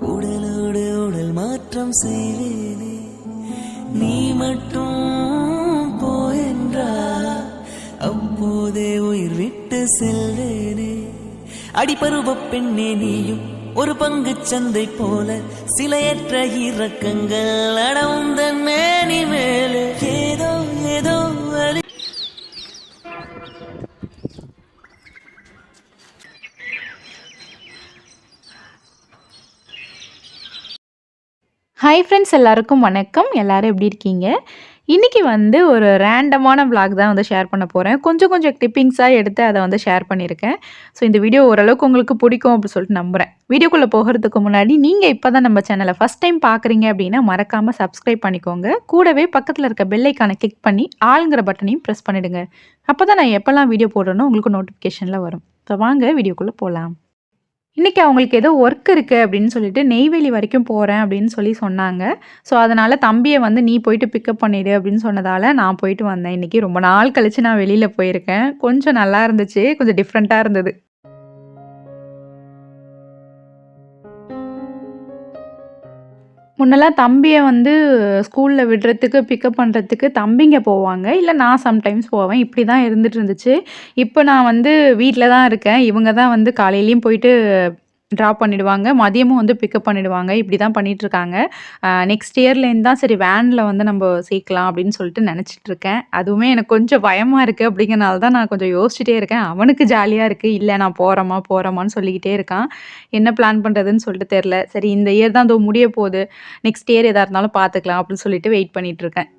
உடலோடு உடல் மாற்றம் செய்வேனே. நீ மட்டும் போயென்றா அப்போதே உயிர் விட்டு செல்வேனே. அடிபருவ பெண்ணே நீயும் ஒரு பங்கு சந்தை போல சிலையற்ற இறக்கங்கள் அடவுந்த மேனி மேலே ஹாய் ஃப்ரெண்ட்ஸ் எல்லாருக்கும் வணக்கம். எல்லாரும் எப்படி இருக்கீங்க? இன்றைக்கி வந்து ஒரு ரேண்டமான vlog தான் வந்து ஷேர் பண்ண போகிறேன் கொஞ்சம் கொஞ்சம் கிளிப்பிங்ஸாக எடுத்து அதை வந்து ஷேர் பண்ணியிருக்கேன். ஸோ இந்த வீடியோ ஓரளவுக்கு உங்களுக்கு பிடிக்கும் அப்படின்னு சொல்லிட்டு நம்புகிறேன் வீடியோக்குள்ளே போகிறதுக்கு முன்னாடி நீங்கள் இப்போ தான் நம்ம சேனலை ஃபஸ்ட் டைம் பார்க்குறீங்க அப்படின்னா மறக்காமல் சப்ஸ்கிரைப் பண்ணிக்கோங்க. கூடவே பக்கத்தில் இருக்க பெல்லைக்கான கிளிக் பண்ணி ஆளுங்கிற பட்டனையும் ப்ரெஸ் பண்ணிவிடுங்க அப்போ தான் நான் எப்போல்லாம் வீடியோ போடுறேனோ உங்களுக்கு நோட்டிஃபிகேஷனில் வரும். ஸோ வாங்க வீடியோக்குள்ளே போகலாம் இன்றைக்கி அவங்களுக்கு ஏதோ ஒர்க் இருக்குது அப்படின்னு சொல்லிட்டு நெய்வேலி வரைக்கும் போகிறேன் அப்படின்னு சொல்லி சொன்னாங்க. ஸோ அதனால் தம்பியை வந்து நீ போயிட்டு பிக்கப் பண்ணிடு அப்படின்னு சொன்னதால் நான் போயிட்டு வந்தேன். இன்றைக்கி ரொம்ப நாள் கழித்து நான் வெளியில் போயிருக்கேன். கொஞ்சம் நல்லா இருந்துச்சு. கொஞ்சம் டிஃப்ரெண்ட்டாக இருந்தது. முன்னெல்லாம் தம்பியை வந்து ஸ்கூலில் விடுறதுக்கு பிக்கப் பண்ணுறதுக்கு தம்பிங்க போவாங்க. இல்லை நான் சம்டைம்ஸ் போவேன். இப்படி தான் இருந்துட்டு இருந்துச்சு. இப்போ நான் வந்து வீட்டில் தான் இருக்கேன். இவங்க தான் வந்து காலையிலையும் போயிட்டு ட்ராப் பண்ணிவிடுவாங்க மதியமும் வந்து பிக்கப் பண்ணிவிடுவாங்க இப்படி தான் பண்ணிகிட்ருக்காங்க நெக்ஸ்ட் இயர்லேருந்து தான் சரி வேனில் வந்து நம்ம சேர்க்கலாம் அப்படின்னு சொல்லிட்டு நினச்சிட்ருக்கேன் அதுவுமே எனக்கு கொஞ்சம் பயமாக இருக்குது அப்படிங்கிறனால தான் நான் கொஞ்சம் யோசிச்சுட்டே இருக்கேன். அவனுக்கு ஜாலியாக இருக்குது இல்லை நான் போகிறோமா போகிறோமான்னு சொல்லிக்கிட்டே இருக்கான். என்ன பிளான் பண்ணுறதுன்னு சொல்லிட்டு தெரில சரி இந்த இயர் தான் இதோ முடிய போகுது நெக்ஸ்ட் இயர் எதாக இருந்தாலும் பார்த்துக்கலாம் அப்படின்னு சொல்லிட்டு வெயிட் பண்ணிகிட்ருக்கேன்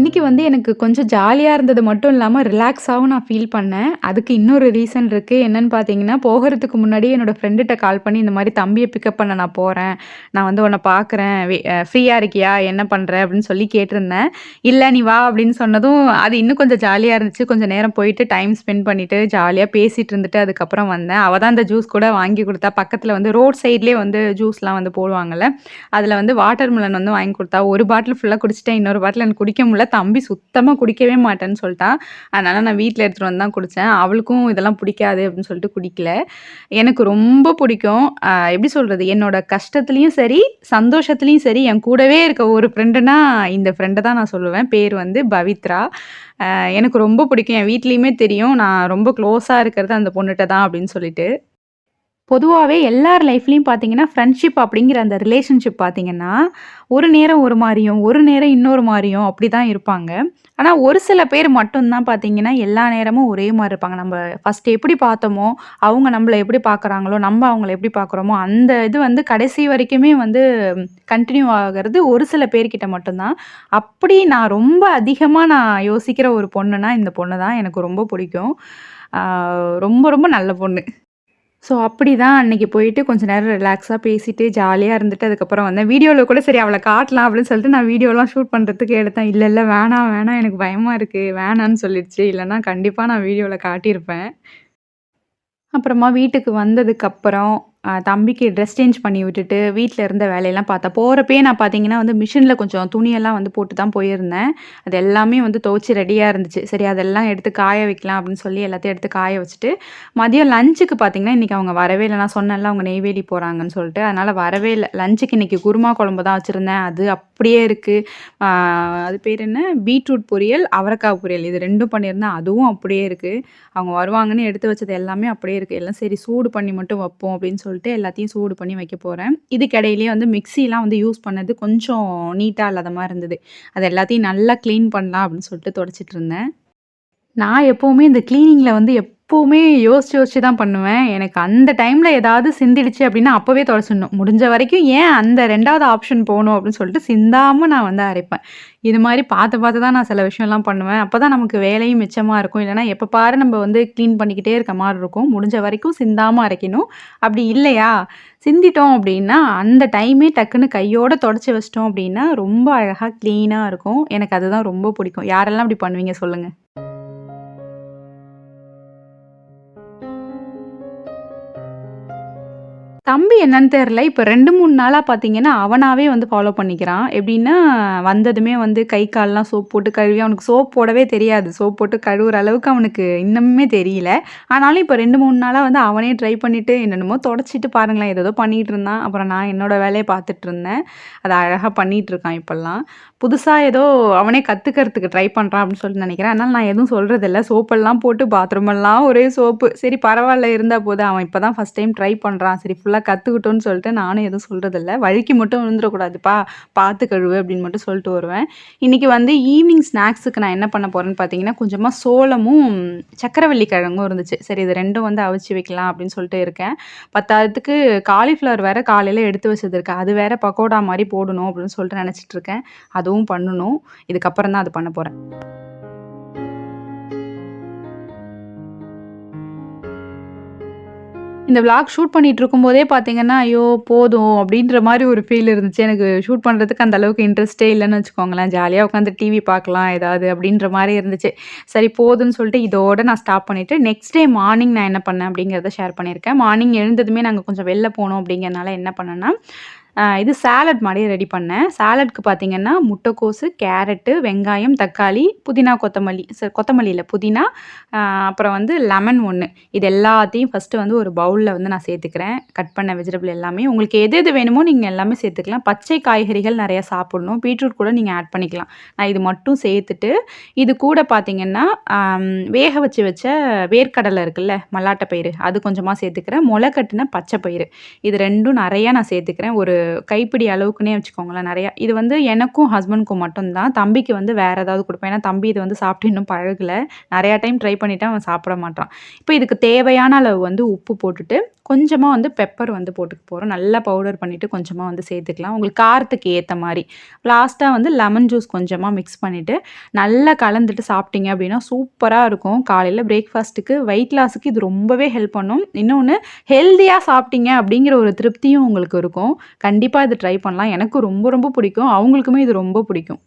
இன்றைக்கி வந்து எனக்கு கொஞ்சம் ஜாலியாக இருந்தது மட்டும் இல்லாமல் ரிலாக்ஸாகவும் நான் ஃபீல் பண்ணேன். அதுக்கு இன்னொரு ரீசன் இருக்குது என்னன்னு பார்த்தீங்கன்னா போகிறதுக்கு முன்னாடி என்னோடய ஃப்ரெண்டுகிட்ட கால் பண்ணி இந்த மாதிரி தம்பியை பிக்கப் பண்ண நான் போகிறேன் நான் வந்து உன்னை பார்க்குறேன் ஃப்ரீயாக இருக்கியா? என்ன பண்ணுற அப்படின்னு சொல்லி கேட்டிருந்தேன். இல்லை நீ வா அப்படின்னு சொன்னதும் அது இன்னும் கொஞ்சம் ஜாலியாக இருந்துச்சு. கொஞ்சம் நேரம் போயிட்டு டைம் ஸ்பெண்ட் பண்ணிவிட்டு ஜாலியாக பேசிகிட்டு இருந்துட்டு அதுக்கப்புறம் வந்தேன். அவள் தான் அந்த ஜூஸ் கூட வாங்கி கொடுத்தா. பக்கத்தில் வந்து ரோட் சைட்லேயே வந்து ஜூஸ்லாம் வந்து போடுவாங்கல்ல அதில் வந்து வாட்டர் மிலன் வந்து வாங்கி கொடுத்தா. ஒரு பாட்டில் ஃபுல்லாக குடிச்சிட்டேன். இன்னொரு பாட்டில் எனக்கு குடிக்க முடியல. தம்பி சுத்தமாக குடிக்கவே மாட்டேன்னு சொல்லிட்டான் அதனால் நான் வீட்டில் எடுத்துகிட்டு வந்து தான் குடித்தேன் அவளுக்கும் இதெல்லாம் பிடிக்காது அப்படின்னு சொல்லிட்டு குடிக்கல. எனக்கு ரொம்ப பிடிக்கும். எப்படி சொல்கிறது என்னோட கஷ்டத்துலேயும் சரி சந்தோஷத்துலேயும் சரி என் கூடவே இருக்க ஒரு ஃப்ரெண்டுனா இந்த ஃப்ரெண்டை தான் நான் சொல்லுவேன். பேர் வந்து பவித்ரா. எனக்கு ரொம்ப பிடிக்கும். என் வீட்லேயுமே தெரியும். நான் ரொம்ப க்ளோஸாக இருக்கிறது அந்த பொண்ணுகிட்ட தான் அப்படின்னு சொல்லிட்டு. பொதுவாகவே எல்லார் லைஃப்லேயும் பார்த்தீங்கன்னா ஃப்ரெண்ட்ஷிப் அப்படிங்கிற அந்த ரிலேஷன்ஷிப் பார்த்தீங்கன்னா ஒரு நேரம் ஒரு மாதிரியும் ஒரு நேரம் இன்னொரு மாதிரியும் அப்படி தான் இருப்பாங்க. ஆனால் ஒரு சில பேர் மட்டும்தான் பார்த்தீங்கன்னா எல்லா நேரமும் ஒரே மாதிரி இருப்பாங்க. நம்ம ஃபஸ்ட்டு எப்படி பார்த்தோமோ அவங்க நம்மளை எப்படி பார்க்குறாங்களோ நம்ம அவங்கள எப்படி பார்க்குறோமோ அந்த இது வந்து கடைசி வரைக்குமே வந்து கண்டினியூ ஆகிறது ஒரு சில பேர்கிட்ட மட்டும்தான். அப்படி நான் ரொம்ப அதிகமாக நான் யோசிக்கிற ஒரு பொண்ணுனா இந்த பொண்ணு தான் எனக்கு ரொம்ப பிடிக்கும். ரொம்ப ரொம்ப நல்ல பொண்ணு. ஸோ அப்படி தான் அன்றைக்கி போயிட்டு கொஞ்சம் நேரம் ரிலாக்ஸாக பேசிட்டு ஜாலியாக இருந்துட்டு அதுக்கப்புறம் வந்தேன். வீடியோவில் கூட சரி அவளை காட்டலாம் அப்படின்னு சொல்லிட்டு நான் வீடியோலாம் ஷூட் பண்ணுறதுக்கு எடுத்தேன். இல்லை இல்லை வேணாம் வேணாம் எனக்கு பயமாக இருக்குது வேணான்னு சொல்லிடுச்சு. இல்லைன்னா கண்டிப்பாக நான் வீடியோவில் காட்டியிருப்பேன். அப்புறமா வீட்டுக்கு வந்ததுக்கப்புறம் தம்பிக்கு ட்ரெஸ் சேஞ்ச் பண்ணி விட்டுட்டு வீட்டில் இருந்த வேலையெல்லாம் பார்த்தேன் போகிறப்பே நான் பார்த்தீங்கன்னா வந்து மிஷினில் கொஞ்சம் துணியெல்லாம் வந்து போட்டு தான் போயிருந்தேன். அது எல்லாமே வந்து துவைச்சி ரெடியாக இருந்துச்சு. சரி அதெல்லாம் எடுத்து காய வைக்கலாம் அப்படின்னு சொல்லி எல்லாத்தையும் எடுத்து காய வச்சுட்டு மதியம் லஞ்சுக்கு பார்த்தீங்கன்னா இன்றைக்கி அவங்க வரவே இல்லை. நான் சொன்னல அவங்க நெய்வேலி போகிறாங்கன்னு சொல்லிட்டு. அதனால் வரவே இல்லை. லஞ்சுக்கு இன்றைக்கி குருமா குழம்பு தான் வச்சுருந்தேன். அது அப்படியே இருக்குது அது பேர் என்ன? பீட்ரூட் பொரியல் அவரைக்காய் பொரியல். இது ரெண்டும் பண்ணியிருந்தேன். அதுவும் அப்படியே இருக்குது அவங்க வருவாங்கன்னு எடுத்து வச்சது எல்லாமே அப்படியே இருக்குது எல்லாம் சரி சூடு பண்ணி மட்டும் வைப்போம் அப்படின்னு சொல்லிட்டு எல்லாத்தையும் சூடு பண்ணி வைக்க போகிறேன் இதுக்கிடையிலேயே வந்து மிக்சிலாம் வந்து யூஸ் பண்ணது கொஞ்சம் நீட்டாக இல்லாத மாதிரி இருந்தது. அது எல்லாத்தையும் நல்லா க்ளீன் பண்ணலாம் அப்படின்னு சொல்லிட்டு தொடச்சிட்டு இருந்தேன். நான் எப்போவுமே இந்த க்ளீனிங்கில் வந்து எப்போவுமே யோசிச்சு யோசிச்சு தான் பண்ணுவேன். எனக்கு அந்த டைமில் ஏதாவது சிந்திடுச்சு அப்படின்னா அப்போவே தொடச்சிடணும் முடிஞ்ச வரைக்கும் ஏன் அந்த ரெண்டாவது ஆப்ஷன் போகணும் அப்படின்னு சொல்லிட்டு சிந்தாமல் நான் வந்து அரைப்பேன். இது மாதிரி பார்த்து பார்த்து தான் நான் சில விஷயம்லாம் பண்ணுவேன். அப்போ தான் நமக்கு வேலையும் மிச்சமாக இருக்கும். இல்லைனா எப்போ பாரு நம்ம வந்து க்ளீன் பண்ணிக்கிட்டே இருக்க மாதிரி இருக்கும். முடிஞ்ச வரைக்கும் சிந்தாமல் அரைக்கணும். அப்படி இல்லையா? சிந்திட்டோம் அப்படின்னா அந்த டைமே டக்குன்னு கையோட தொடச்சி வச்சிட்டோம் அப்படின்னா ரொம்ப அழகாக க்ளீனாக இருக்கும். எனக்கு அதுதான் ரொம்ப பிடிக்கும். யாரெல்லாம் அப்படி பண்ணுவீங்க சொல்லுங்கள் தம்பி என்னன்னு தெரில. இப்போ ரெண்டு மூணு நாளாக பார்த்தீங்கன்னா, அவனாவே வந்து ஃபாலோ பண்ணிக்கிறான். எப்படின்னா, வந்ததுமே வந்து கை, கால்லாம் சோப் போட்டு கழுவி அவனுக்கு சோப் போடவே தெரியாது. சோப் போட்டு கழுவுற அளவுக்கு அவனுக்கு இன்னமுமே தெரியல. ஆனாலும் இப்போ ரெண்டு மூணு நாளாக வந்து அவனே ட்ரை பண்ணிவிட்டு என்னென்னமோ தொடச்சிட்டு பாருங்களேன், ஏதேதோ பண்ணிகிட்டு இருந்தான். அப்புறம் நான் என்னோட வேலையை பார்த்துட்டு இருந்தேன். அதை அழகாக பண்ணிகிட்டு இருக்கான் இப்போல்லாம் புதுசாக ஏதோ அவனே கற்றுக்கிறதுக்கு ட்ரை பண்ணுறான் அப்படின்னு சொல்லிட்டு நினைக்கிறேன். அதனால் நான் எதுவும் சொல்கிறதில்ல சோப்பெல்லாம் போட்டு பாத்ரூமெல்லாம் ஒரே சோப்பு. சரி பரவாயில்ல இருந்தால் போது. அவன் இப்போ தான் ஃபஸ்ட் டைம் ட்ரை பண்ணுறான் சரி ஃபுல்லாக கற்றுக்கிட்டோன்னு சொல்லிட்டு நானும் எதுவும் சொல்கிறதில்ல வழுக்கி மட்டும் விழுந்துடக்கூடாதுப்பா பார்த்து கழுவு அப்படின்னு மட்டும் சொல்லிட்டு வருவேன். இன்னைக்கு வந்து ஈவினிங் ஸ்நாக்ஸுக்கு நான் என்ன பண்ண போகிறேன்னு பார்த்தீங்கன்னா, கொஞ்சமாக சோளமும், சக்கரவள்ளி கிழங்கும் இருந்துச்சு. சரி இது ரெண்டும் வந்து அவிச்சு வைக்கலாம் அப்படின்னு சொல்லிட்டு இருக்கேன். பத்தாததுக்கு காலிஃப்ளவர் வேறு காலையில் எடுத்து வச்சது அது வேறு பக்கோடா மாதிரி போடணும் அப்படின்னு சொல்லிட்டு நினச்சிட்ருக்கேன் அதுவும் பண்ணணும். இதுக்கப்புறம் தான் அது பண்ண போகிறேன் இந்த விளாக் ஷூட் பண்ணிட்டு இருக்கும்போதே பார்த்தீங்கன்னா, ஐயோ! போதும் அப்படின்ற மாதிரி ஒரு ஃபீல் இருந்துச்சு. எனக்கு ஷூட் பண்ணுறதுக்கு அந்த அளவுக்கு இன்ட்ரெஸ்ட்டே இல்லைன்னு வச்சுக்கோங்களேன். ஜாலியாக உட்காந்து டிவி பார்க்கலாம் ஏதாவது அப்படின்ற மாதிரி இருந்துச்சு. சரி போதுன்னு சொல்லிட்டு இதோட நான் ஸ்டாப் பண்ணிவிட்டு நெக்ஸ்ட் டே மார்னிங் நான் என்ன பண்ணேன் அப்படிங்கிறத ஷேர் பண்ணியிருக்கேன். மார்னிங் எழுந்ததுமே நாங்கள் கொஞ்சம் வெளில போனோம் அப்படிங்கிறனால என்ன பண்ணேன்னா, இது சாலட் மாதிரி ரெடி பண்ணேன். சாலட்க்கு பார்த்தீங்கன்னா, முட்டைக்கோசு, கேரட்டு, வெங்காயம், தக்காளி, புதினா, கொத்தமல்லி ச கொத்தமல்லி புதினா, அப்புறம் வந்து லெமன் ஒன்று இது எல்லாத்தையும் ஃபஸ்ட்டு வந்து ஒரு பவுலில் வந்து நான் சேர்த்துக்கிறேன். கட் பண்ண வெஜிடபிள் எல்லாமே. உங்களுக்கு எது எது வேணுமோ நீங்கள் எல்லாமே சேர்த்துக்கலாம். பச்சை காய்கறிகள் நிறையா சாப்பிடணும். பீட்ரூட் கூட நீங்கள் ஆட் பண்ணிக்கலாம். நான் இது மட்டும் சேர்த்துட்டு, இது கூட பார்த்தீங்கன்னா, வேக வச்சு வச்ச வேர்க்கடலை இருக்குல்ல, மல்லாட்டை பயிறு அது கொஞ்சமாக சேர்த்துக்கிறேன். முளை கட்டின பச்சை பயிறு. இது ரெண்டும் நிறையா நான் சேர்த்துக்கிறேன். ஒரு கைப்பிடி அளவுக்குன்னே வச்சுக்கோங்களேன் நிறையா இது வந்து எனக்கும், ஹஸ்பண்ட்க்கும் மட்டும்தான் தம்பிக்கு வந்து வேறு ஏதாவது கொடுப்பேன் ஏன்னா தம்பி இது வந்து சாப்பிட்டு இன்னும் பழகலை நிறையா டைம் ட்ரை பண்ணிவிட்டு அவன் சாப்பிட மாட்டான் இப்போ இதுக்கு தேவையான அளவு வந்து உப்பு போட்டுட்டு, கொஞ்சமாக வந்து பெப்பர் வந்து போட்டுக்க போகிறோம் நல்லா பவுடர் பண்ணிவிட்டு கொஞ்சமாக வந்து சேர்த்துக்கலாம். உங்களுக்கு காரத்துக்கு ஏற்ற மாதிரி லாஸ்ட்டாக வந்து லெமன் ஜூஸ் கொஞ்சமாக மிக்ஸ் பண்ணிவிட்டு நல்லா கலந்துட்டு சாப்பிட்டீங்க அப்படின்னா, சூப்பராக இருக்கும். காலையில் பிரேக்ஃபாஸ்ட்டுக்கு வெயிட் லாஸுக்கு இது ரொம்பவே ஹெல்ப் பண்ணும். இன்னொன்று ஹெல்த்தியாக சாப்பிட்டீங்க அப்படிங்கிற ஒரு திருப்தியும் உங்களுக்கு இருக்கும். கண்டிப்பாக இது ட்ரை பண்ணலாம். எனக்கு ரொம்ப ரொம்ப பிடிக்கும். அவங்களுக்குமே இது ரொம்ப பிடிக்கும்.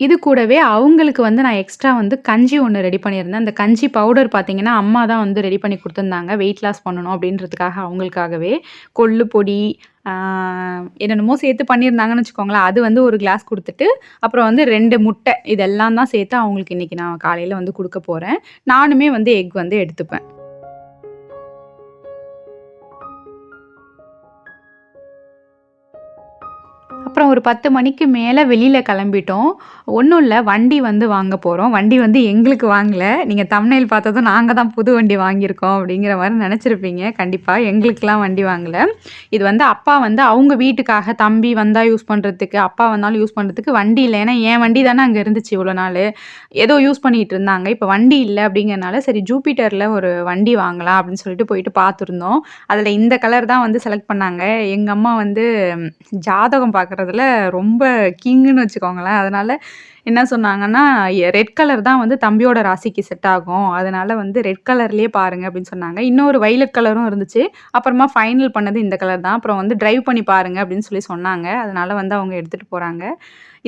இது கூடவே அவங்களுக்கு வந்து நான் எக்ஸ்ட்ரா வந்து கஞ்சி ஒன்று ரெடி பண்ணியிருந்தேன். அந்த கஞ்சி பவுடர் பார்த்தீங்கன்னா, அம்மா தான் வந்து ரெடி பண்ணி கொடுத்துருந்தாங்க வெயிட் லாஸ் பண்ணணும் அப்படின்றதுக்காக அவங்களுக்காகவே. கொள்ளு பொடி, என்னென்னமோ சேர்த்து பண்ணியிருந்தாங்கன்னு வச்சுக்கோங்களேன். அது வந்து ஒரு கிளாஸ் கொடுத்துட்டு அப்புறம் வந்து ரெண்டு முட்டை இதெல்லாம் தான் சேர்த்து அவங்களுக்கு இன்னைக்கு நான் காலையில் வந்து கொடுக்க போகிறேன் நானுமே வந்து எக் வந்து எடுத்துப்பேன். அப்புறம் ஒரு 10 மணிக்கு மேலே வெளியில் கிளம்பிட்டோம். ஒன்றும் இல்லை வண்டி வந்து வாங்க போகிறோம் வண்டி வந்து எங்களுக்கு வாங்கலை நீங்கள் தமிழில் பார்த்ததும் நாங்கள் தான் புது வண்டி வாங்கியிருக்கோம் அப்படிங்கிற மாதிரி நினச்சிருப்பீங்க கண்டிப்பாக எங்களுக்கெலாம் வண்டி வாங்கலை இது வந்து அப்பா வந்து அவங்க வீட்டுக்காக தம்பி வந்தால் யூஸ் பண்ணுறதுக்கு அப்பா வந்தாலும் யூஸ் பண்ணுறதுக்கு வண்டி இல்லை ஏன்னா என் வண்டி தானே அங்கே இருந்துச்சு இவ்வளோ நாள் ஏதோ யூஸ் பண்ணிகிட்டு இருந்தாங்க. இப்போ வண்டி இல்லை அப்படிங்கிறனால, சரி ஜூபிட்டரில் ஒரு வண்டி வாங்கலாம் அப்படின்னு சொல்லிட்டு போயிட்டு பார்த்துருந்தோம். அதில் இந்த கலர் தான் வந்து செலக்ட் பண்ணாங்க. எங்கள் அம்மா வந்து ஜாதகம் பார்க்குறதுல ரொம்ப கிங்குன்னு வச்சுக்கோங்களேன். அதனால் என்ன சொன்னாங்கன்னா, ரெட் கலர் தான் வந்து தம்பியோட ராசிக்கு செட் ஆகும். அதனால் வந்து ரெட் கலர்லேயே பாருங்க அப்படின்னு சொன்னாங்க. இன்னொரு வயலட் கலரும் இருந்துச்சு. அப்புறமா ஃபைனல் பண்ணது இந்த கலர் தான். அப்புறம் வந்து ட்ரைவ் பண்ணி பாருங்கள் அப்படின்னு சொல்லி சொன்னாங்க. அதனால் வந்து அவங்க எடுத்துகிட்டு போகிறாங்க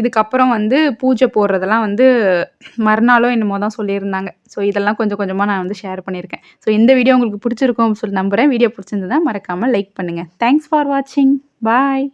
இதுக்கப்புறம் வந்து பூஜை போடுறதெல்லாம் வந்து மறுநாளோ என்னமோ தான் சொல்லியிருந்தாங்க. ஸோ இதெல்லாம் கொஞ்சம் கொஞ்சமாக நான் வந்து ஷேர் பண்ணியிருக்கேன். ஸோ இந்த வீடியோ உங்களுக்கு பிடிச்சிருக்கும் சொல்லி நம்புகிறேன் வீடியோ பிடிச்சிருந்ததுனா மறக்காமல் லைக் பண்ணுங்கள் தேங்க்ஸ் ஃபார் வாட்சிங். பாய்.